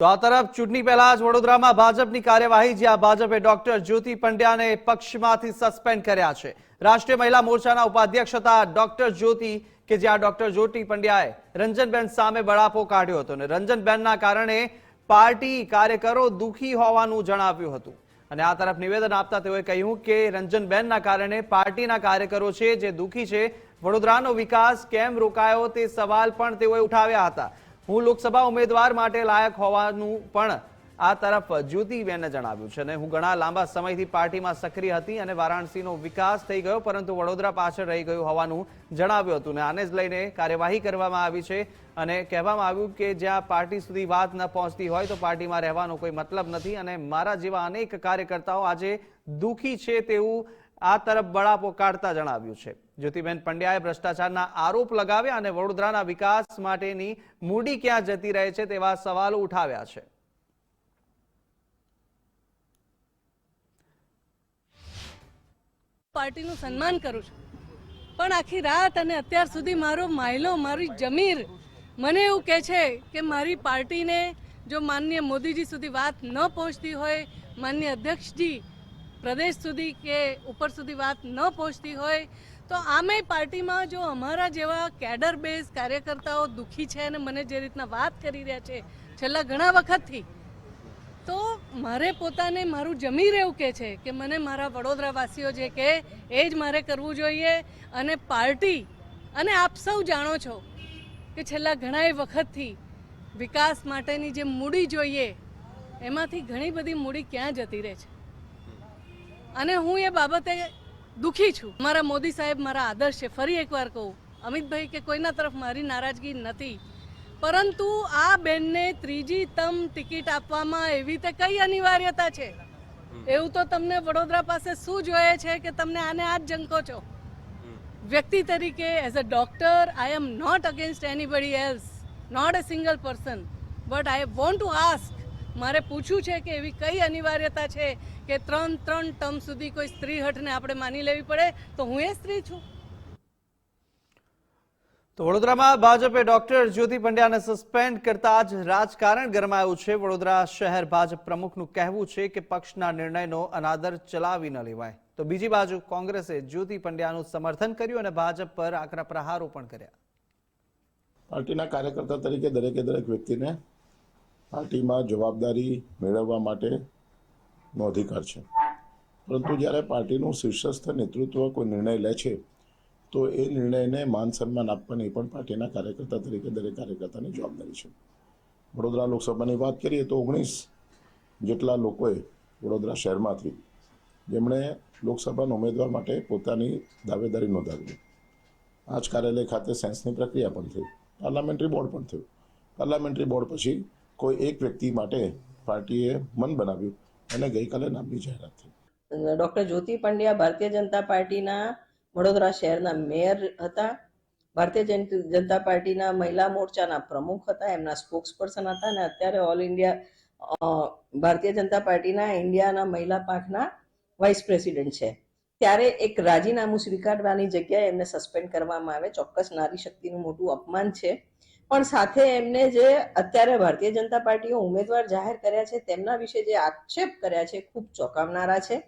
તો આ તરફ ચૂંટણી પહેલા જ વડોદરામાં ભાજપની કાર્યવાહી, જ્યાં ભાજપે ડોક્ટર જ્યોતિ પંડ્યાને પક્ષમાંથી સસ્પેન્ડ કર્યા છે. રાષ્ટ્રીય મહિલા મોરચાના ઉપાધ્યક્ષ હતા ડોક્ટર જ્યોતિ, કે જ્યાં ડોક્ટર જ્યોતિ પંડ્યાએ રંજનબેન સામે બળાપો કાઢ્યો હતો અને રંજનબેનના કારણે પાર્ટી કાર્યકરો દુઃખી હોવાનું જણાવ્યું હતું. અને આ તરફ નિવેદન આપતા તેઓએ કહ્યું કે રંજનબેનના કારણે પાર્ટીના કાર્યકરો છે જે દુખી છે. વડોદરાનો વિકાસ કેમ રોકાયો તે સવાલ પણ તેઓએ ઉઠાવ્યા હતા. હું લોકસભા ઉમેદવાર માટે લાયક હોવાનું પણ આ તરફ જ્યોતિબેને જણાવ્યું છે અને હું ઘણા લાંબા સમયથી પાર્ટીમાં સક્રિય હતી અને વારાણસીનો વિકાસ થઈ ગયો, પરંતુ વડોદરા પાછળ રહી ગયું હોવાનું જણાવ્યું હતું. અને આને જ લઈને કાર્યવાહી કરવામાં આવી છે અને કહેવામાં આવ્યું કે જ્યાં પાર્ટી સુધી વાત ન પહોંચતી હોય તો પાર્ટીમાં રહેવાનો કોઈ મતલબ નથી અને મારા જેવા અનેક કાર્યકર્તાઓ આજે દુઃખી છે તેવું આ તરફ બળાપો કાઢતા જણાવ્યું છે. જ્યોતિબેન પંડ્યાએ ભ્રષ્ટાચારના આરોપ લગાવ્યા અને વડોદરાના વિકાસ માટેની મૂડી ક્યાં જતી રહે છે તેવા સવાલો ઉઠાવ્યા છે. પાર્ટીનું સન્માન કરું છું. પણ આખી રાત અને અત્યાર સુધી મારો માયલો, મારી જમીર મને એવું કહે છે કે મારી પાર્ટીને જો માનનીય મોદીજી સુધી વાત ન પહોંચતી હોય, માનનીય અધ્યક્ષજી પ્રદેશ સુધી કે ઉપર સુધી વાત ન પહોંચતી હોય, તો આમે પાર્ટીમાં જો અમારા જેવા કેડર બેઝ કાર્યકર્તાઓ દુઃખી છે અને મને જે રીતના વાત કરી રહ્યા છે છેલ્લા ઘણા વખતથી, તો મારે પોતાને મારું જમી રહેવું કે છે કે મને મારા વડોદરાવાસીઓ જે કહે, એ જ મારે કરવું જોઈએ અને પાર્ટી, અને આપ સૌ જાણો છો કે છેલ્લા ઘણા વખતથી વિકાસ માટેની જે મૂડી જોઈએ, એમાંથી ઘણી બધી મૂડી ક્યાં જતી રહે છે? અને હું એ બાબતે દુઃખી છું. મારા મોદી સાહેબ મારા આદર્શ છે. ફરી એકવાર કહું અમિતભાઈ કે કોઈના તરફ મારી નારાજગી નથી. પરંતુ આ બેનને ત્રીજી તમ ટિકિટ આપવામાં એવી તે કઈ અનિવાર્યતા છે? એવું તો તમને વડોદરા પાસે શું જોઈએ છે કે તમને આને આ જ જંકો છો વ્યક્તિ તરીકે as a doctor I am not against anybody else not a single person but I want to ask મારે પૂછવું છે કે એવી કઈ અનિવાર્યતા છે કે ત્રણ ત્રણ ટર્મ સુધી કોઈ સ્ત્રી હઠને આપણે માની લેવી પડે? તો હું એ સ્ત્રી છું. તો વડોદરામાં ભાજપે ડોક્ટર જ્યોતિ પંડ્યાને સસ્પેન્ડ કરતા જ રાજકારણ ગરમાયું છે. વડોદરા શહેર ભાજપ પ્રમુખનું કહેવું છે કે પક્ષના નિર્ણયનો અનાદર ચલાવી ન લેવાય. તો બીજી બાજુ કોંગ્રેસે જ્યોતિ પંડ્યાનું સમર્થન કર્યું અને ભાજપ પર આકરા પ્રહારો પણ કર્યા. પાર્ટીના કાર્યકર્તા તરીકે દરેકે દરેક વ્યક્તિને પાર્ટીમાં જવાબદારી મેળવવા માટેનો અધિકાર છે. પરંતુ જ્યારે પાર્ટીનું શીર્ષસ્થ નેતૃત્વ કોઈ નિર્ણય લે છે, તો એ નિર્ણયને માન સન્માન આપવાની પણ પાર્ટીના કાર્યકર્તા તરીકે દરેક કાર્યકર્તાની જવાબદારી છે. વડોદરા લોકસભાની વાત કરીએ તો ઓગણીસ જેટલા લોકોએ વડોદરા શહેરમાંથી જેમણે લોકસભાના ઉમેદવાર માટે પોતાની દાવેદારી નોંધાવી. આ કાર્યાલય ખાતે સેન્સની પ્રક્રિયા પણ થઈ. પાર્લામેન્ટરી બોર્ડ પણ થયું. પાર્લામેન્ટરી બોર્ડ પછી કોઈ એક વ્યક્તિ માટે પાર્ટીએ મન બનાવ્યું અને ગઈકાલે નામની જાહેરાત થઈ. ડોક્ટર જ્યોતિ પંડ્યા ભારતીય જનતા પાર્ટીના વડોદરા શહેરના મેયર હતા. ભારતીય જનતા પાર્ટીના મહિલા મોરચાના પ્રમુખ હતા, એમના સ્પોક્સ પર્સન હતા અને અત્યારે ઓલ ઇન્ડિયા ભારતીય જનતા પાર્ટીના ઇન્ડિયાના મહિલા પાંખના વાઇસ પ્રેસિડેન્ટ છે. ત્યારે એક રાજીનામું સ્વીકારવાની જગ્યાએ એમને સસ્પેન્ડ કરવામાં આવે. ચોક્કસ નારી શક્તિનું મોટું અપમાન છે. પણ સાથે એમને જે અત્યારે ભારતીય જનતા પાર્ટીએ ઉમેદવાર જાહેર કર્યા છે તેમના વિશે જે આક્ષેપ કર્યા છે ખૂબ ચોંકાવનારા છે.